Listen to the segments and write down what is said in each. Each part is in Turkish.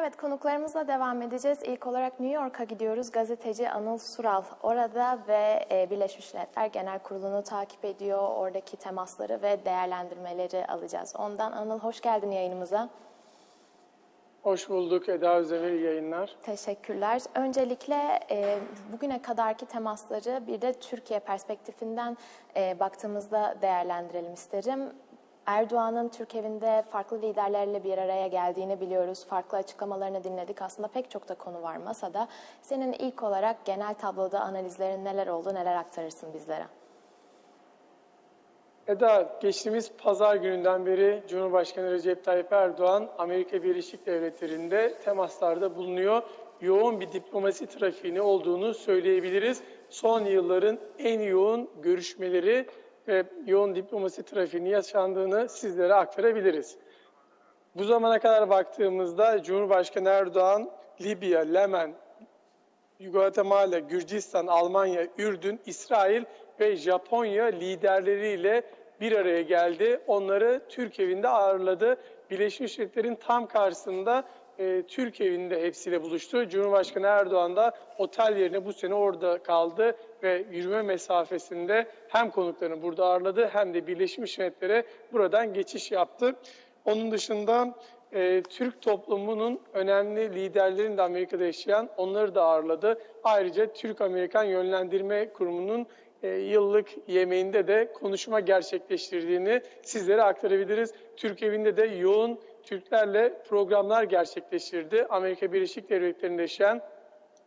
Evet konuklarımızla devam edeceğiz. İlk olarak New York'a gidiyoruz. Gazeteci Anıl Sural orada ve e, Birleşmiş Milletler Genel Kurulu'nu takip ediyor. Oradaki temasları ve değerlendirmeleri alacağız. Ondan Anıl hoş geldin yayınımıza. Hoş bulduk Eda Özdemir yayınlar. Teşekkürler. Öncelikle e, bugüne kadarki temasları bir de Türkiye perspektifinden e, baktığımızda değerlendirelim isterim. Erdoğan'ın Türk evinde farklı liderlerle bir araya geldiğini biliyoruz. Farklı açıklamalarını dinledik. Aslında pek çok da konu var masada. Senin ilk olarak genel tabloda analizlerin neler oldu, neler aktarırsın bizlere? Eda, geçtiğimiz pazar gününden beri Cumhurbaşkanı Recep Tayyip Erdoğan Amerika Birleşik Devletleri'nde temaslarda bulunuyor. Yoğun bir diplomasi trafiğini olduğunu söyleyebiliriz. Son yılların en yoğun görüşmeleri ve yoğun diplomasi trafiğini yaşandığını sizlere aktarabiliriz. Bu zamana kadar baktığımızda Cumhurbaşkanı Erdoğan, Libya, Lemen, Guatemala, Gürcistan, Almanya, Ürdün, İsrail ve Japonya liderleriyle bir araya geldi. Onları Türk evinde ağırladı. Birleşmiş Milletler'in tam karşısında e, Türk evinde hepsiyle buluştu. Cumhurbaşkanı Erdoğan da otel yerine bu sene orada kaldı ve yürüme mesafesinde hem konuklarını burada ağırladı hem de Birleşmiş Milletler'e buradan geçiş yaptı. Onun dışında e, Türk toplumunun önemli liderlerini de Amerika'da yaşayan onları da ağırladı. Ayrıca Türk-Amerikan Yönlendirme Kurumu'nun e, yıllık yemeğinde de konuşma gerçekleştirdiğini sizlere aktarabiliriz. Türk evinde de yoğun Türklerle programlar gerçekleştirdi. Amerika Birleşik Devletleri'nde yaşayan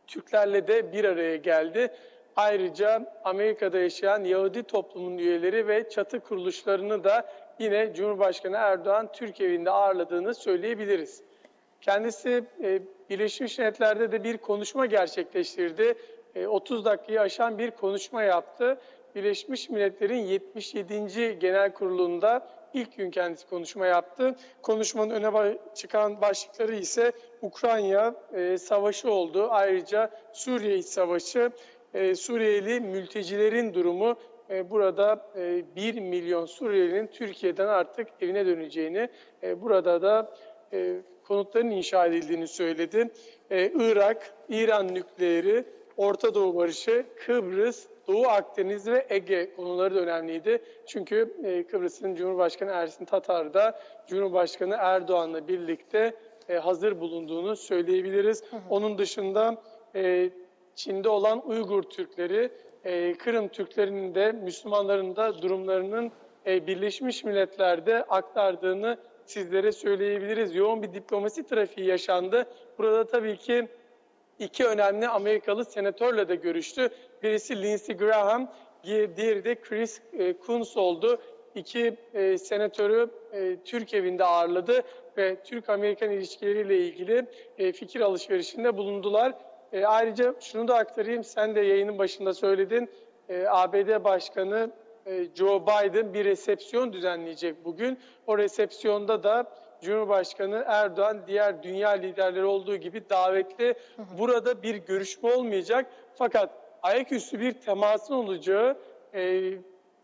Türklerle de bir araya geldi. Ayrıca Amerika'da yaşayan Yahudi toplumun üyeleri ve çatı kuruluşlarını da yine Cumhurbaşkanı Erdoğan Türk evinde ağırladığını söyleyebiliriz. Kendisi e, Birleşmiş Milletler'de de bir konuşma gerçekleştirdi. E, 30 dakikayı aşan bir konuşma yaptı. Birleşmiş Milletler'in 77. Genel Kurulu'nda ilk gün kendisi konuşma yaptı. Konuşmanın öne çıkan başlıkları ise Ukrayna e, savaşı oldu. Ayrıca Suriye iç savaşı, e, Suriyeli mültecilerin durumu e, burada e, 1 milyon Suriyelinin Türkiye'den artık evine döneceğini, e, burada da e, konutların inşa edildiğini söyledi. E, Irak, İran nükleeri, Orta Doğu barışı, Kıbrıs, Doğu Akdeniz ve Ege konuları da önemliydi. Çünkü e, Kıbrıs'ın Cumhurbaşkanı Ersin Tatar da Cumhurbaşkanı Erdoğan'la birlikte e, hazır bulunduğunu söyleyebiliriz. Hı hı. Onun dışında e, Çin'de olan Uygur Türkleri, e, Kırım Türklerinin de Müslümanların da durumlarının e, Birleşmiş Milletler'de aktardığını sizlere söyleyebiliriz. Yoğun bir diplomasi trafiği yaşandı. Burada tabii ki iki önemli Amerikalı senatörle de görüştü. Birisi Lindsey Graham, diğeri de Chris Coons oldu. İki e, senatörü e, Türk evinde ağırladı ve Türk-Amerikan ilişkileriyle ilgili e, fikir alışverişinde bulundular. E, ayrıca şunu da aktarayım, sen de yayının başında söyledin. E, ABD Başkanı e, Joe Biden bir resepsiyon düzenleyecek bugün. O resepsiyonda da Cumhurbaşkanı Erdoğan diğer dünya liderleri olduğu gibi davetli. Burada bir görüşme olmayacak fakat ayaküstü bir temasın olacağı, e,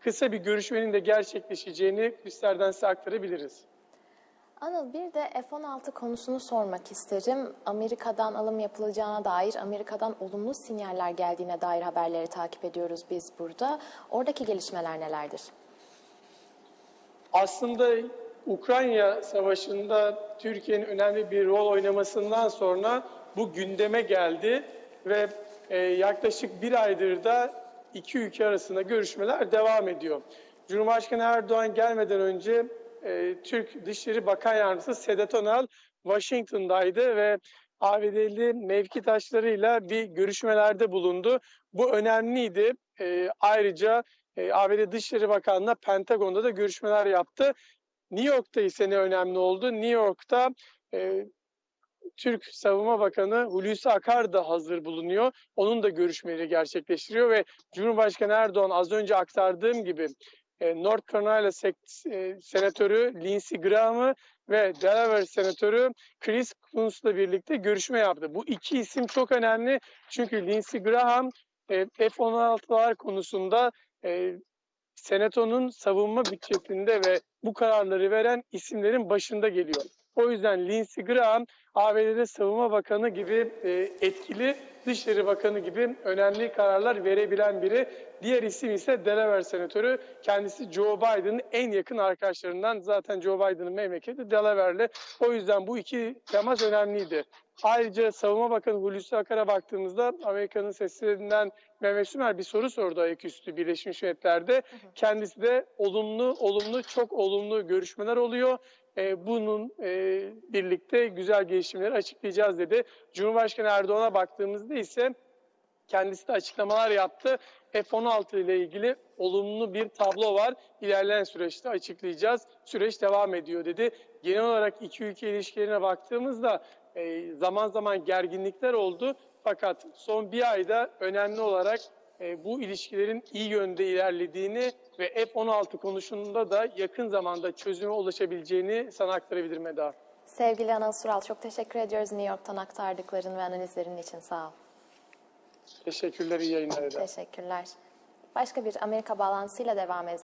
kısa bir görüşmenin de gerçekleşeceğini kulislerden size aktarabiliriz. Anıl bir de F-16 konusunu sormak isterim. Amerika'dan alım yapılacağına dair, Amerika'dan olumlu sinyaller geldiğine dair haberleri takip ediyoruz biz burada. Oradaki gelişmeler nelerdir? Aslında Ukrayna Savaşı'nda Türkiye'nin önemli bir rol oynamasından sonra bu gündeme geldi ve e, yaklaşık bir aydır da iki ülke arasında görüşmeler devam ediyor. Cumhurbaşkanı Erdoğan gelmeden önce e, Türk Dışişleri Bakan Yardımcısı Sedat Onal Washington'daydı ve ABD'li mevkitaşlarıyla bir görüşmelerde bulundu. Bu önemliydi. E, ayrıca e, ABD Dışişleri Bakanlığı Pentagon'da da görüşmeler yaptı. New York'ta ise ne önemli oldu? New York'ta e, Türk Savunma Bakanı Hulusi Akar da hazır bulunuyor. Onun da görüşmeleri gerçekleştiriyor ve Cumhurbaşkanı Erdoğan az önce aktardığım gibi North Carolina e, senatörü Lindsey Graham'ı ve Delaware senatörü Chris Coons'la birlikte görüşme yaptı. Bu iki isim çok önemli çünkü Lindsey Graham e, F-16'lar konusunda e, Senato'nun savunma bütçesinde ve bu kararları veren isimlerin başında geliyor. O yüzden Lindsey Graham ABD'de savunma bakanı gibi e, etkili, dışişleri bakanı gibi önemli kararlar verebilen biri. Diğer isim ise Delaware senatörü. Kendisi Joe Biden'ın en yakın arkadaşlarından. Zaten Joe Biden'ın memleketi Delaware'li. O yüzden bu iki temas önemliydi. Ayrıca Savunma Bakanı Hulusi Akar'a baktığımızda Amerika'nın seslerinden Mehmet Sümer bir soru sordu ayaküstü Birleşmiş Milletler'de. Kendisi de olumlu, olumlu, çok olumlu görüşmeler oluyor. Ee, bunun e, birlikte güzel gelişmeleri açıklayacağız dedi. Cumhurbaşkanı Erdoğan'a baktığımızda ise kendisi de açıklamalar yaptı. F-16 ile ilgili olumlu bir tablo var. İlerleyen süreçte açıklayacağız. Süreç devam ediyor dedi. Genel olarak iki ülke ilişkilerine baktığımızda e, zaman zaman gerginlikler oldu. Fakat son bir ayda önemli olarak e, bu ilişkilerin iyi yönde ilerlediğini ve F-16 konusunda da yakın zamanda çözüme ulaşabileceğini sana aktarabilirim Eda. Sevgili Anıl Sural çok teşekkür ediyoruz New York'tan aktardıkların ve analizlerin için sağ ol. Teşekkürler, iyi yayınlar Eda. Teşekkürler. Başka bir Amerika bağlantısıyla devam edeceğiz.